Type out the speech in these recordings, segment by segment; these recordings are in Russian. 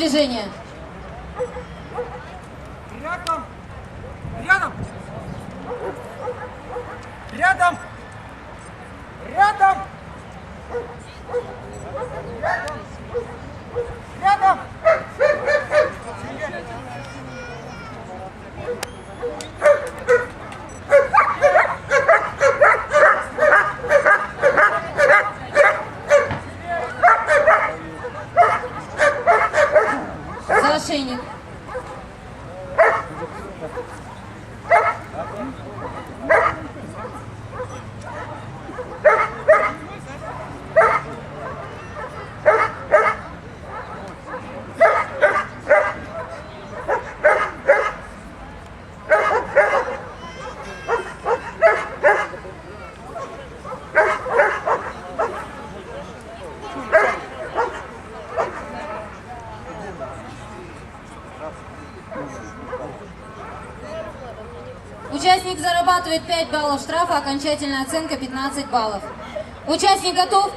движение. Рядом! Рядом! Рядом! Рядом! Рядом! aşağı inin. Участник зарабатывает 5 баллов штрафа, окончательная оценка 15 баллов. Участник готов?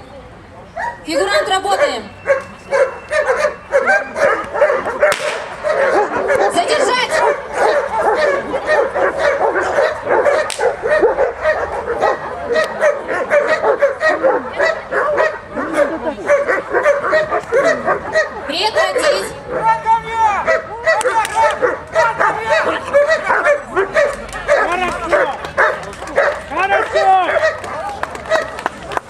Фигурант, работаем. Задержать!